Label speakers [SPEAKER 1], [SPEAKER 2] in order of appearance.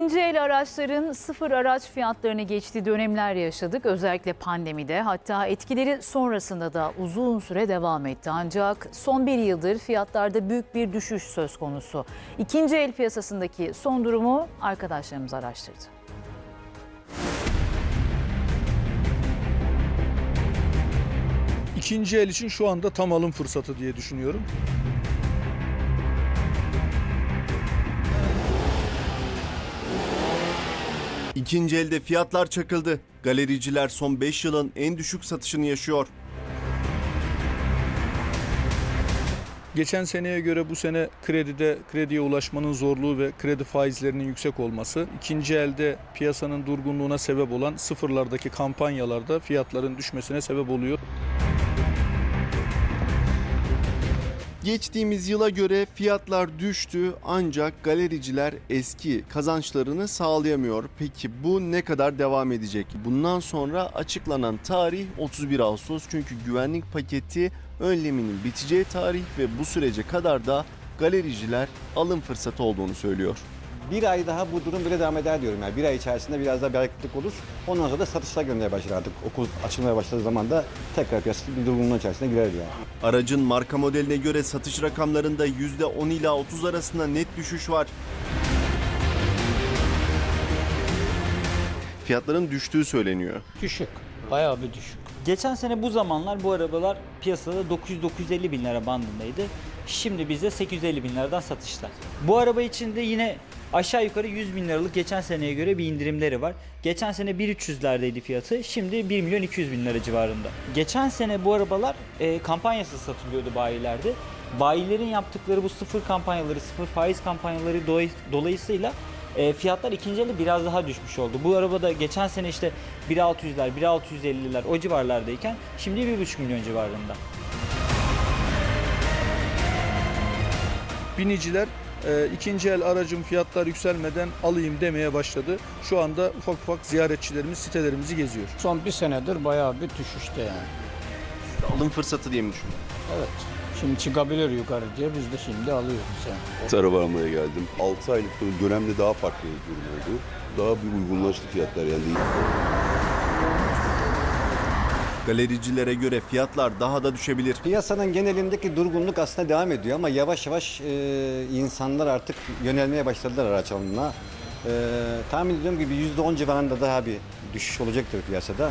[SPEAKER 1] İkinci el araçların sıfır araç fiyatlarını geçtiği dönemler yaşadık. Özellikle pandemide hatta etkileri sonrasında da uzun süre devam etti. Ancak son bir yıldır fiyatlarda büyük bir düşüş söz konusu. İkinci el piyasasındaki son durumu arkadaşlarımız araştırdı.
[SPEAKER 2] İkinci el için şu anda tam alım fırsatı diye düşünüyorum.
[SPEAKER 3] İkinci elde fiyatlar çakıldı. Galericiler son 5 yılın en düşük satışını yaşıyor.
[SPEAKER 2] Geçen seneye göre bu sene kredide krediye ulaşmanın zorluğu ve kredi faizlerinin yüksek olması, ikinci elde piyasanın durgunluğuna sebep olan sıfırlardaki kampanyalarda fiyatların düşmesine sebep oluyor.
[SPEAKER 3] Geçtiğimiz yıla göre fiyatlar düştü ancak galericiler eski kazançlarını sağlayamıyor. Peki bu ne kadar devam edecek? Bundan sonra açıklanan tarih 31 Ağustos çünkü güvenlik paketi önleminin biteceği tarih ve bu sürece kadar da galericiler alım fırsatı olduğunu söylüyor.
[SPEAKER 4] Bir ay daha bu durum böyle devam eder diyorum. Yani bir ay içerisinde biraz daha bir hareketlik olur. Ondan sonra da satışlar görmeye başlar artık. Okul açılmaya başladığı zaman da tekrar piyasa bir durgunluğun içerisine girer yani.
[SPEAKER 3] Aracın marka modeline göre satış rakamlarında %10 ila 30 arasında net düşüş var. Fiyatların düştüğü söyleniyor.
[SPEAKER 5] Düşük. Bayağı bir düşük.
[SPEAKER 6] Geçen sene bu zamanlar bu arabalar piyasada 900-950 bin lira bandındaydı. Şimdi bizde 850 bin liradan satışlar. Bu araba için de yine aşağı yukarı 100 bin liralık geçen seneye göre bir indirimleri var. Geçen sene 1.300'lerdeydi fiyatı. Şimdi 1 milyon 200 bin lira civarında. Geçen sene bu arabalar e, kampanyasız satılıyordu bayilerde. Bayilerin yaptıkları bu sıfır kampanyaları, sıfır faiz kampanyaları dolay- dolayısıyla e, fiyatlar ikinci elde biraz daha düşmüş oldu. Bu arabada geçen sene işte 1.600'ler, 1.650'ler o civarlardayken şimdi 1.5 milyon civarında.
[SPEAKER 2] Biniciler e, ikinci el aracın fiyatlar yükselmeden alayım demeye başladı. Şu anda ufak ufak ziyaretçilerimiz sitelerimizi geziyor.
[SPEAKER 5] Son bir senedir bayağı bir düşüşte yani.
[SPEAKER 3] Alım fırsatı diye mi?
[SPEAKER 5] Evet. Şimdi çıkabilir yukarı diye biz de şimdi alıyoruz yani.
[SPEAKER 7] araba almaya geldim. 6 aylık dönemde daha farklı bir durum oldu. Daha bir uygunlaştı fiyatlar yani.
[SPEAKER 3] Galericilere göre fiyatlar daha da düşebilir.
[SPEAKER 4] Piyasanın genelindeki durgunluk aslında devam ediyor ama yavaş yavaş e, insanlar artık yönelmeye başladılar araç alımına. E, tahmin ediyorum gibi %10 civarında daha bir düşüş olacaktır piyasada.